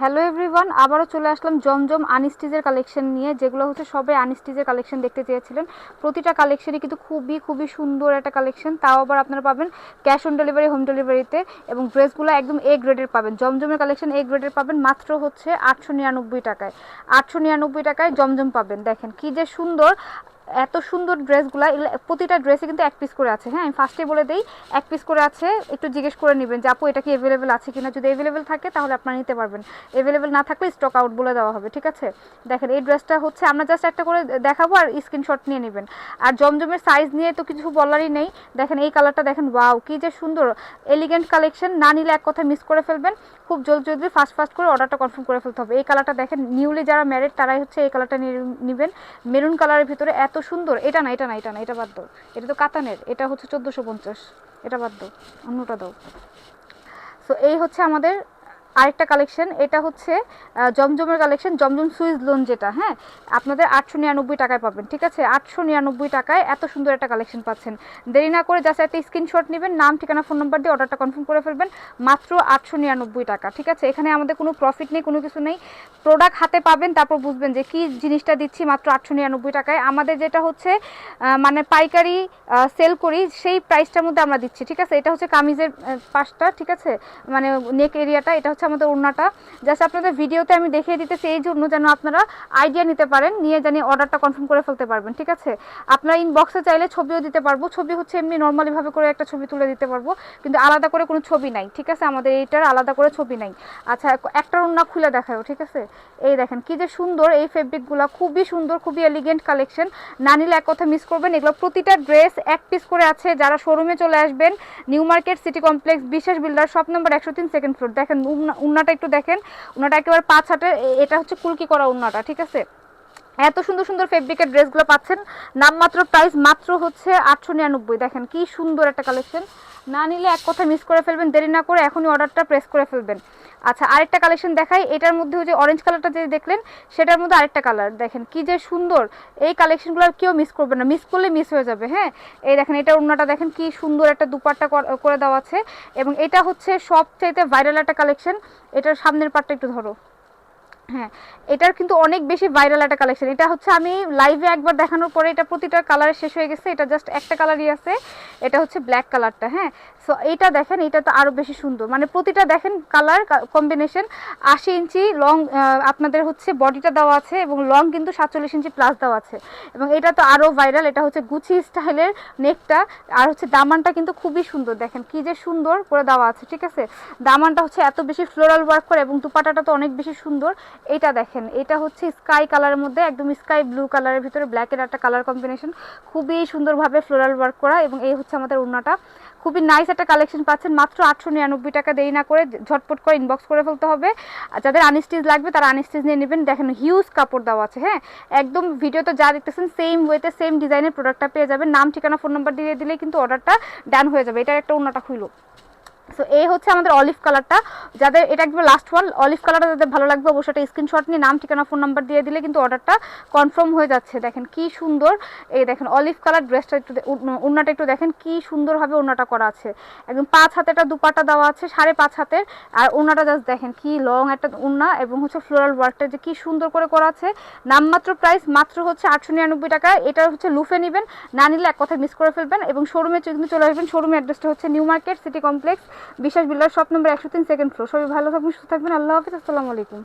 Hello everyone আবারও চলে আসলাম জমজম আনস্টিজের collection নিয়ে, যেগুলো হচ্ছে সবাই আনস্টিজের কালেকশন দেখতে চেয়েছিলেন। প্রতিটা কালেকশনই কিন্তু খুবই খুবই সুন্দর একটা কালেকশন তাও আবার আপনারা পাবেন ক্যাশ অন ডেলিভারি হোম ডেলিভারিতে এবং ড্রেসগুলো একদম এ গ্রেডের পাবেন। জমজমের কালেকশন এ গ্রেডের পাবেন, মাত্র হচ্ছে আটশো নিরানব্বই টাকায়। আটশো নিরানব্বই টাকায় জমজম পাবেন, দেখেন কি যে সুন্দর। এত সুন্দর ড্রেসগুলা প্রতিটা ড্রেসে কিন্তু এক পিস করে আছে। হ্যাঁ আমি ফার্স্টে বলে দিই, এক পিস করে আছে, একটু জিজ্ঞেস করে নেবেন যে, আপু, এটা কি অ্যাভেলেবেল আছে কিনা? যদি অ্যাভেলেবেল থাকে, তাহলে আপনারা নিতে পারবেন। অ্যাভেলেবেল না থাকলে স্টক আউট বলে দেওয়া হবে, ঠিক আছে? দেখেন, এই ড্রেসটা হচ্ছে, আমরা জাস্ট একটা করে দেখাবো আর স্ক্রিনশট নিয়ে নেবেন। আর জমজমের সাইজ নিয়ে তো কিছু বলারই নেই। দেখেন, এই কালারটা দেখেন ওয়াও কি যে সুন্দর। এলিগেন্ট কালেকশন না নিলে এক কথা মিস করে ফেলবেন। খুব জলদি জলদি ফাস্ট ফাস্ট করে অর্ডারটা কনফার্ম করে ফেলতে হবে। এই কালারটা দেখেন নিউলি যারা ম্যারেড তারাই হচ্ছে এই কালারটা নেবেন। মেরুন কালারের ভিতরে এত সুন্দর, এটা না এটা না এটা না, এটা বাদ দাও। এটা তো কাতানের, এটা হচ্ছে চোদ্দোশো পঞ্চাশ, এটা বাদ দাও, অন্যটা দাও। সো এই হচ্ছে আমাদের আরেকটা কালেকশন এটা হচ্ছে জমজমের কালেকশন জমজম সুইজ লোন যেটা হ্যাঁ? আপনাদের আটশো নিরানব্বই টাকায় পাবেন, ঠিক আছে? আটশো নিরানব্বই টাকায় এত সুন্দর একটা কালেকশন পাচ্ছেন। দেরি না করে জাস্ট একটা স্ক্রিনশট নেবেন, নাম, ঠিকানা ফোন নাম্বার দিয়ে অর্ডারটা কনফার্ম করে ফেলবেন, মাত্র আটশো নিরানব্বই টাকা, ঠিক আছে? এখানে আমাদের কোনো প্রফিট নেই, কোনো কিছু নেই। প্রোডাক্ট হাতে পাবেন, তারপর বুঝবেন যে কি জিনিসটা দিচ্ছি মাত্র আটশো নিরানব্বই টাকায়। আমাদের যেটা হচ্ছে মানে পাইকারি সেল করি, সেই প্রাইসটার মধ্যে আমরা দিচ্ছি, ঠিক আছে? এটা হচ্ছে কামিজের পাশটা, ঠিক আছে? মানে নেক এরিয়াটা এটা হচ্ছে আমাদের ওড়নাটা। জাস্ট আপনাদের ভিডিওতে আমি দেখিয়ে দিতেছি এই জন্য যেন আপনারা আইডিয়া নিতে পারেন, নিয়ে জানি অর্ডারটা কনফার্ম করে ফেলতে পারবেন, ঠিক আছে? আপনারা ইনবক্সে চাইলে ছবিও দিতে পারব, ছবি হচ্ছে এমনি নর্মালিভাবে করে একটা ছবি তুলে দিতে পারব, কিন্তু আলাদা করে কোনো ছবি নাই, ঠিক আছে? আমাদের এইটার আলাদা করে ছবি নাই। আচ্ছা একটা ওড়না খুলে দেখাও, ঠিক আছে? এই দেখেন, কি যে সুন্দর এই ফেব্রিকগুলো খুবই সুন্দর, খুবই এলিগেন্ট কালেকশন না নিলে এক কথা মিস করবেন, এগুলো প্রতিটা ড্রেস এক পিস করে আছে। যারা শোরুমে চলে আসবেন নিউ মার্কেট সিটি কমপ্লেক্স বিশেষ বিল্ডার শপ নম্বর একশো তিন সেকেন্ড ফ্লোর দেখেন উন্নাটা একটু দেখেন। উন্নাটা একেবারে পাঁচ হাটের এটা হচ্ছে কুলকি করা উন্নাটা, ঠিক আছে? এত সুন্দর সুন্দর ফেব্রিকের ড্রেসগুলো পাচ্ছেন। নামমাত্র প্রাইস মাত্র হচ্ছে আটশো নিরানব্বই। দেখেন কি সুন্দর একটা কালেকশন না নিলে এক কথা মিস করে ফেলবেন, দেরি না করে এখনই অর্ডারটা প্রেস করে ফেলবেন। আচ্ছা আরেকটা কালেকশন দেখাই। এটার মধ্যে যে অরেঞ্জ কালারটা যে দেখলেন, সেটার মধ্যে আরেকটা কালার দেখেন কি যে সুন্দর। এই কালেকশনগুলো আর কেউ মিস করবে না। মিস করলে মিস হয়ে যাবে হ্যাঁ? এই দেখেন, এটা অন্যটা দেখেন কি সুন্দর একটা দুপাট্টা করে দেওয়া আছে। এবং এটা হচ্ছে সবচাইতে ভাইরাল একটা কালেকশন এটার সামনের পাটটা একটু ধরো। হ্যাঁ এটার কিন্তু অনেক বেশি ভাইরাল একটা কালেকশন এটা হচ্ছে আমি লাইভে একবার দেখানোর পরে এটা প্রতিটা কালারে শেষ হয়ে গেছে। এটা জাস্ট একটা কালারই আছে। এটা হচ্ছে ব্ল্যাক কালারটা হ্যাঁ? সো এইটা দেখেন এটা তো আরও বেশি সুন্দর। মানে প্রতিটা দেখেন কালার কম্বিনেশন আশি ইঞ্চি লং আপনাদের হচ্ছে বডিটা দেওয়া আছে এবং লং কিন্তু সাতচল্লিশ ইঞ্চি প্লাস দেওয়া আছে। এবং এটা তো আরও ভাইরাল এটা হচ্ছে গুচি স্টাইলের নেকটা আর হচ্ছে দামানটা কিন্তু খুবই সুন্দর, দেখেন কি যে সুন্দর করে দেওয়া আছে, ঠিক আছে? দামানটা হচ্ছে এত বেশি ফ্লোরাল ওয়ার্ক করে এবং দুপাটাটা তো অনেক বেশি সুন্দর। এটা দেখেন, এটা হচ্ছে স্কাই কালারের মধ্যে, একদম স্কাই ব্লু কালারের ভিতরে ব্ল্যাকের একটা কালার কম্বিনেশন খুবই সুন্দরভাবে ফ্লোরাল ওয়ার্ক করা এবং এই হচ্ছে আমাদের ওড়নাটা। খুবই নাইস একটা কালেকশন পাচ্ছেন। মাত্র আটশো নিরানব্বই টাকা দেরি না করে ঝটপট করে ইনবক্স করে ফেলতে হবে। যাদের আনস্টিচ লাগবে তারা আনস্টিচ নিয়ে নেবেন। দেখেন হিউজ কাপড় দেওয়া আছে হ্যাঁ? একদম ভিডিওতে যা দেখতেছেন সেম ওয়েতে সেম ডিজাইনের প্রোডাক্টটা পেয়ে যাবেন। নাম, ঠিকানা ফোন নাম্বার দিয়ে দিলে কিন্তু অর্ডারটা ডান হয়ে যাবে। এটার একটা অন্যটা খুলো সো এই হচ্ছে আমাদের অলিভ কালারটা যাদের এটা একদম লাস্ট ওয়ান অলিভ কালারটা যাদের ভালো লাগবে অবশ্যই একটা স্ক্রিনশট নিয়ে নাম, ঠিকানা ফোন নাম্বার দিয়ে দিলে কিন্তু অর্ডারটা কনফার্ম হয়ে যাচ্ছে। দেখেন কি সুন্দর। এই দেখেন অলিভ কালার ড্রেসটা একটু উন্নাটা একটু দেখেন কি সুন্দরভাবে উন্নাটা করা আছে। একদম পাঁচ হাতে একটা দুপাটা দেওয়া আছে, সাড়ে পাঁচ হাতের। আর উন্নাটা জাস্ট দেখেন কি লং একটা উন্না এবং হচ্ছে ফ্লোরাল ওয়ার্কটা যে কি সুন্দর করে করা আছে। নামমাত্র প্রাইস মাত্র হচ্ছে আটশো নিরানব্বই টাকা। এটা হচ্ছে লুফে নেবেন, না নিলে এক কথায় মিস করে ফেলবেন এবং শোরুমে কিন্তু চলে আসবেন। শোরুমের অ্যাড্রেসটা হচ্ছে নিউ মার্কেট সিটি কমপ্লেক্স বিশ্বাস বিল্লার শপ নম্বর একশো তিন সেকেন্ড ফ্লোর সবাই ভালো থাকবেন, সুস্থ থাকবেন। আল্লাহ হাফিজ, আসসালামু আলাইকুম।